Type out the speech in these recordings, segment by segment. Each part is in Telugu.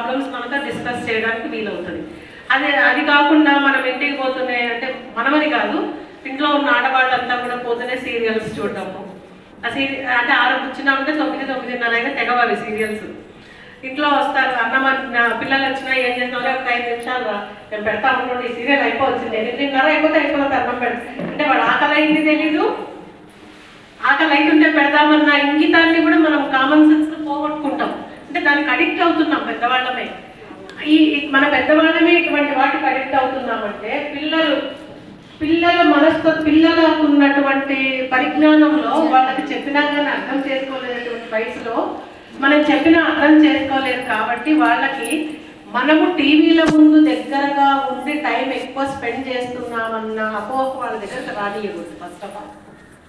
ప్రాబ్లమ్స్ కనుక డిస్కస్ చేయడానికి వీలవుతుంది. అదే అది కాకుండా మనం ఇంటికి పోతున్నాయి అంటే మనమని కాదు ఇంట్లో ఉన్న ఆడవాళ్ళంతా కూడా పోతూనే సీరియల్స్ చూడటము. ఆ సీరియల్ అంటే ఆరు కూర్చున్నామంటే తొమ్మిది తొమ్మిదిన్నర అయినా తెగవాలి సీరియల్స్ ఇంట్లో వస్తారు అన్నం నా పిల్లలు వచ్చినా ఏం చేసినారో ఒక ఐదు నిమిషాలు నేను పెడతా ఉంటుండే ఈ సీరియల్ అయిపోవచ్చింది ఎనిమిదిన్నర అయిపోతే అయిపోతుంది అన్నం పెడతా. అంటే వాడు ఆకలి అయింది తెలీదు. ఆకలి అవుతుంటే పెడదామన్న ఇంగితాన్ని కూడా మనం కామన్ సెన్స్ పోగొట్టుకుంటాం. అంటే దానికి అడిక్ట్ అవుతున్నాం. పెద్దవాళ్ళమే. ఈ మన పెద్దవాళ్ళమే ఇటువంటి వాటికి అడిక్ట్ అవుతున్నామంటే పిల్లలు పిల్లల మనసుతో పిల్లలకు ఉన్నటువంటి పరిజ్ఞానంలో వాళ్ళకి చెప్పినా కానీ అర్థం చేసుకోలేనటువంటి వయసులో మనం చెప్పినా అర్థం చేసుకోలేదు కాబట్టి వాళ్ళకి మనము టీవీల ముందు దగ్గరగా ఉండి టైం ఎక్కువ స్పెండ్ చేస్తున్నామన్న అపోహ వాళ్ళ దగ్గర రానియకూడదు ఫస్ట్ ఆఫ్ ఆల్.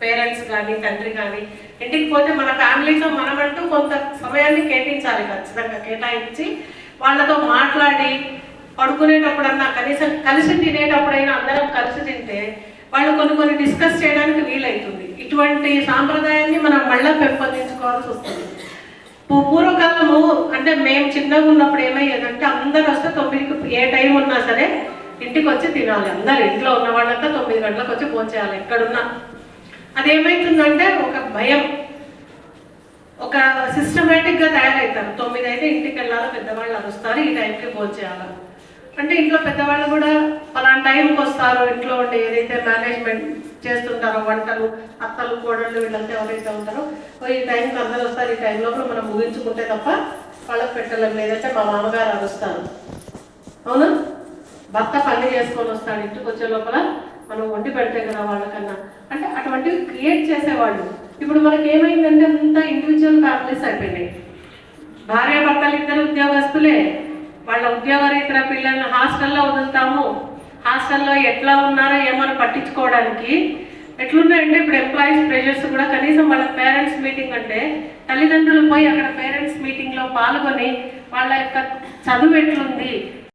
పేరెంట్స్ కానీ తండ్రి కానీ ఇంటికి పోతే మన ఫ్యామిలీతో మనమంటూ కొంత సమయాన్ని కేటాయించాలి ఖచ్చితంగా కేటాయించి వాళ్ళతో మాట్లాడి పడుకునేటప్పుడన్నా కనీసం కలిసి తినేటప్పుడైనా అందరం కలిసి తింటే వాళ్ళు కొన్ని కొన్ని డిస్కస్ చేయడానికి వీలవుతుంది ఇటువంటి సాంప్రదాయాన్ని మనం మళ్ళీ పెంపొందించుకోవాల్సి వస్తుంది. పూర్వకాలము అంటే మేము చిన్నగా ఉన్నప్పుడు ఏమయ్యేదంటే అందరు వస్తే తొమ్మిదికి ఏ టైం ఉన్నా సరే ఇంటికి వచ్చి తినాలి. అందరు ఇంట్లో ఉన్న వాళ్ళంతా తొమ్మిది గంటలకు వచ్చి భోంచేయాలి ఎక్కడున్నా. అదేమైతుందంటే ఒక భయం ఒక సిస్టమేటిక్గా తయారవుతారు తొమ్మిది అయితే ఇంటికి వెళ్ళాలి పెద్దవాళ్ళు అరుస్తారు ఈ టైంకి భోంచేయాలి అంటే ఇంట్లో పెద్దవాళ్ళు కూడా పలానా టైంకి వస్తారు ఇంట్లో ఉండి ఏదైతే మేనేజ్మెంట్ చేస్తుంటారో వంటలు అత్తలు కోడళ్ళు వీళ్ళంతా ఎవరైతే ఉంటారో ఈ టైంకి అందరూ వస్తారు. ఈ టైం లోపల మనం ముగించుకుంటే తప్ప వాళ్ళకి పెట్టలేం. లేదంటే మా మామగారు అరుస్తారు. అవును? భర్త పని చేసుకొని వస్తాడు ఇంటికి వచ్చే లోపల. మనం వండి పెడితే కదా వాళ్ళకన్నా. అంటే అటువంటివి క్రియేట్ చేసేవాళ్ళు. ఇప్పుడు మనకి ఏమైందంటే అంత ఇండివిజువల్ ఫ్యామిలీస్ అయిపోయినాయి. భార్య భర్తలు ఇద్దరు ఉద్యోగస్తులే. వాళ్ళ ఉద్యోగరీత్ర పిల్లల్ని హాస్టల్లో వదులుతాము. హాస్టల్లో ఎట్లా ఉన్నారో ఏమని పట్టించుకోవడానికి ఎట్లున్నాయంటే ఇప్పుడు ఎంప్లాయీస్ ప్రెషర్స్ కూడా కనీసం వాళ్ళ పేరెంట్స్ మీటింగ్ అంటే తల్లిదండ్రులు పోయి అక్కడ పేరెంట్స్ మీటింగ్లో పాల్గొని వాళ్ళ యొక్క చదువు ఎట్లుంది?